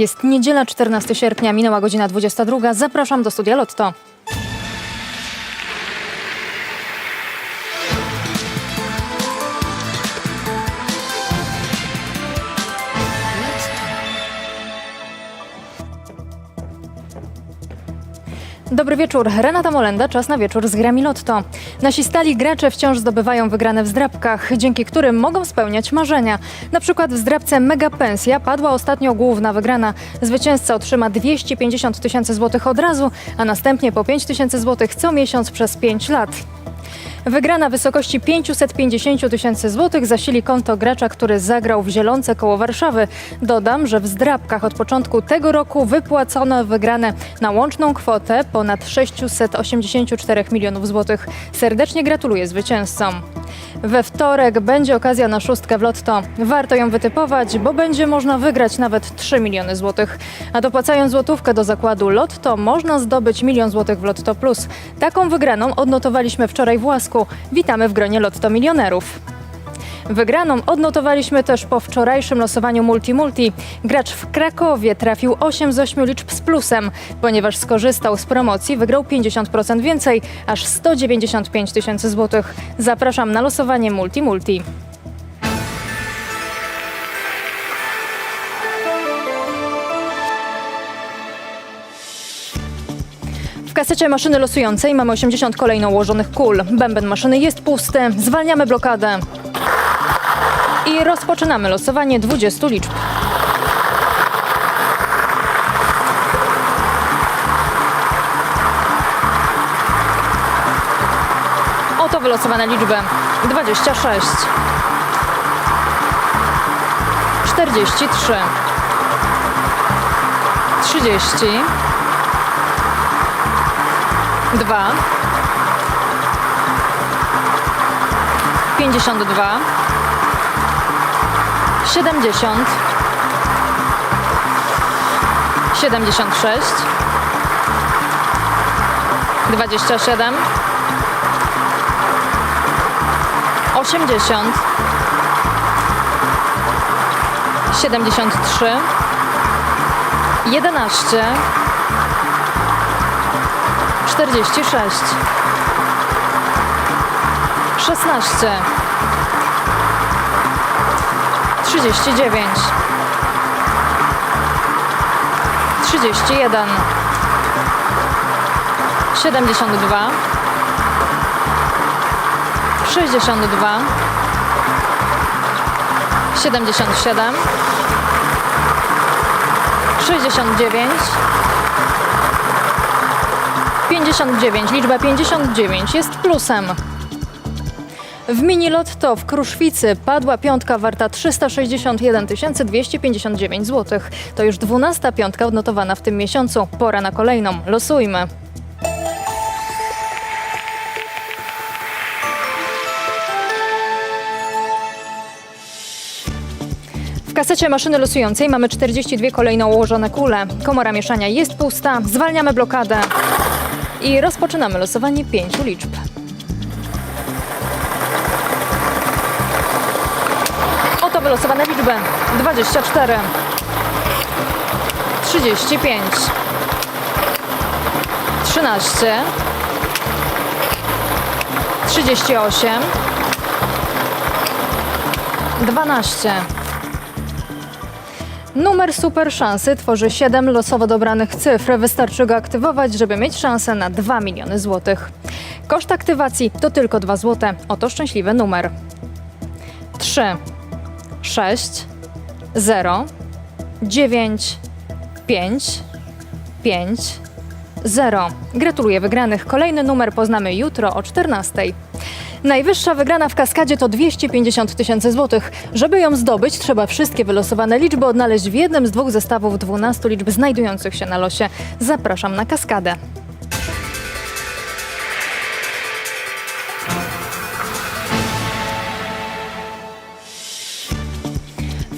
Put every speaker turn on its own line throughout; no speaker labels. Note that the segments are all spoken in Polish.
Jest niedziela 14 sierpnia, minęła godzina 22. Zapraszam do studia Lotto. Dobry wieczór. Renata Molenda, czas na wieczór z grami Lotto. Nasi stali gracze wciąż zdobywają wygrane w zdrabkach, dzięki którym mogą spełniać marzenia. Na przykład w zdrabce Mega Pensja padła ostatnio główna wygrana. Zwycięzca otrzyma 250 tysięcy złotych od razu, a następnie po 5 tysięcy złotych co miesiąc przez 5 lat. Wygrana wysokości 550 tysięcy złotych zasili konto gracza, który zagrał w Zielonce koło Warszawy. Dodam, że w zdrabkach od początku tego roku wypłacono wygrane na łączną kwotę ponad 684 milionów złotych. Serdecznie gratuluję zwycięzcom. We wtorek będzie okazja na szóstkę w lotto. Warto ją wytypować, bo będzie można wygrać nawet 3 miliony złotych. A dopłacając złotówkę do zakładu Lotto można zdobyć milion złotych w Lotto Plus. Taką wygraną odnotowaliśmy wczoraj w Łasku. Witamy w gronie Lotto Milionerów. Wygraną odnotowaliśmy też po wczorajszym losowaniu Multi-Multi. Gracz w Krakowie trafił 8 z 8 liczb z plusem. Ponieważ skorzystał z promocji, wygrał 50% więcej, aż 195 tysięcy złotych. Zapraszam na losowanie Multi-Multi. W kasecie maszyny losującej mamy 80 kolejno ułożonych kul. Bęben maszyny jest pusty. Zwalniamy blokadę. I rozpoczynamy losowanie 20 liczb. Oto wylosowane liczby. 26 43 30 2 52 70 76 27 80 73 11 46 16 39 31 72 62 77 69 59. Liczba 59 jest plusem. W mini lotto w Kruszwicy padła piątka warta 361 259 zł. To już 12 piątka odnotowana w tym miesiącu. Pora na kolejną. Losujmy. W kasecie maszyny losującej mamy 42 kolejno ułożone kule. Komora mieszania jest pusta. Zwalniamy blokadę. I rozpoczynamy losowanie pięciu liczb. Oto wylosowane liczby. 24 35 13 38 12 Numer super szansy tworzy 7 losowo dobranych cyfr. Wystarczy go aktywować, żeby mieć szansę na 2 miliony złotych. Koszt aktywacji to tylko 2 złote. Oto szczęśliwy numer. 3 6 0 9 5 5 0. Gratuluję wygranych. Kolejny numer poznamy jutro o 14. Najwyższa wygrana w kaskadzie to 250 tysięcy złotych. Żeby ją zdobyć, trzeba wszystkie wylosowane liczby odnaleźć w jednym z dwóch zestawów 12 liczb znajdujących się na losie. Zapraszam na kaskadę.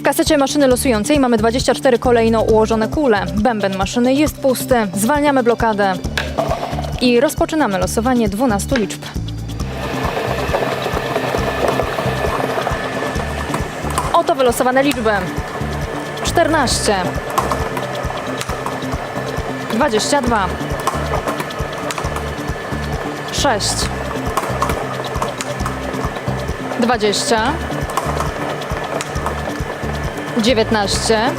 W kasecie maszyny losującej mamy 24 kolejno ułożone kule. Bęben maszyny jest pusty. Zwalniamy blokadę. I rozpoczynamy losowanie 12 liczb. Oto wylosowane liczby. 14 22 6 20 19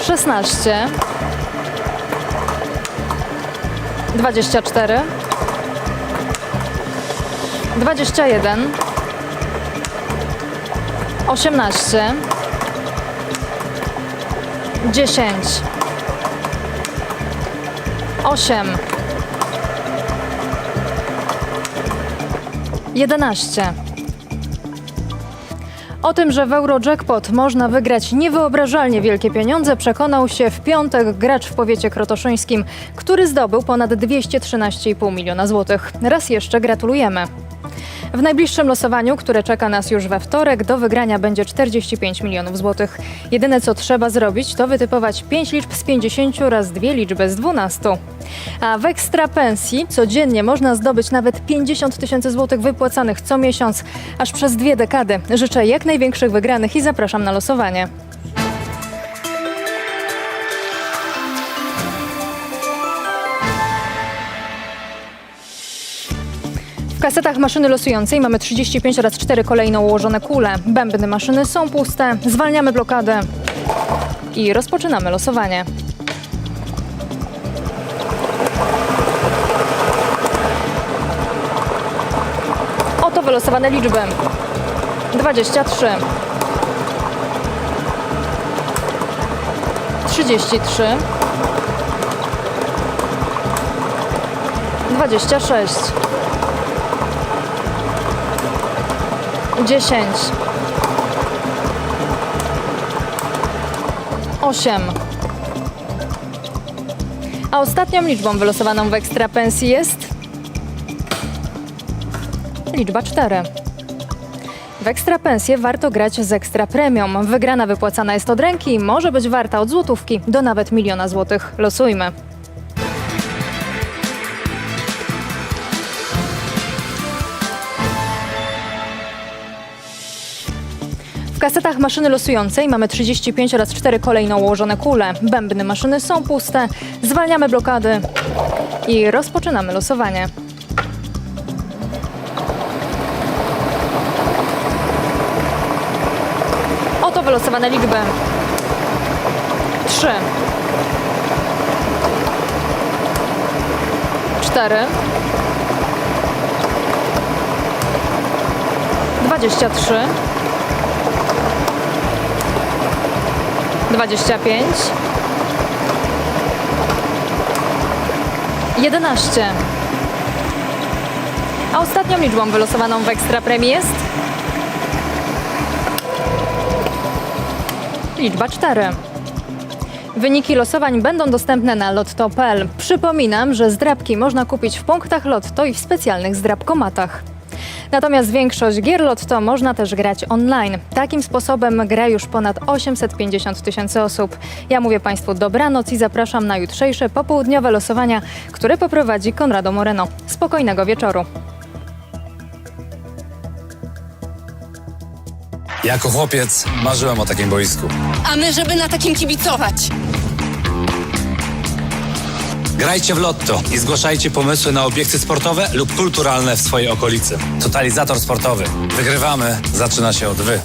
16 24 21 18 10 8 11 o tym, że w Eurojackpot można wygrać niewyobrażalnie wielkie pieniądze, przekonał się w piątek gracz w powiecie krotoszyńskim, który zdobył ponad 213,5 miliona złotych. Raz jeszcze gratulujemy. W najbliższym losowaniu, które czeka nas już we wtorek, do wygrania będzie 45 milionów złotych. Jedyne co trzeba zrobić, to wytypować 5 liczb z 50 oraz dwie liczby z 12. A w ekstra pensji codziennie można zdobyć nawet 50 tysięcy złotych wypłacanych co miesiąc, aż przez dwie dekady. Życzę jak największych wygranych i zapraszam na losowanie. Kasetach maszyny losującej mamy 35 oraz 4 kolejno ułożone kule. Bębny maszyny są puste. Zwalniamy blokadę i rozpoczynamy losowanie. Oto wylosowane liczby. 23 33 26 10 8 A ostatnią liczbą wylosowaną w ekstra pensji jest liczba 4. W ekstra pensję warto grać z ekstra premium. Wygrana wypłacana jest od ręki i może być warta od złotówki do nawet miliona złotych. Losujmy. Kasetach maszyny losującej mamy 35 oraz 4 kolejno ułożone kule. Bębny maszyny są puste. Zwalniamy blokady i rozpoczynamy losowanie. Oto wylosowane liczby. 3 4 23 25 11 A ostatnią liczbą wylosowaną w ekstra premii jest liczba 4. Wyniki losowań będą dostępne na lotto.pl. Przypominam, że zdrabki można kupić w punktach Lotto i w specjalnych zdrabkomatach. Natomiast większość gier Lotto można też grać online. Takim sposobem gra już ponad 850 tysięcy osób. Ja mówię Państwu dobranoc i zapraszam na jutrzejsze popołudniowe losowania, które poprowadzi Konrado Moreno. Spokojnego wieczoru.
Jako chłopiec marzyłem o takim boisku.
A my, żeby na takim kibicować.
Grajcie w lotto i zgłaszajcie pomysły na obiekty sportowe lub kulturalne w swojej okolicy. Totalizator sportowy. Wygrywamy. Zaczyna się od wy.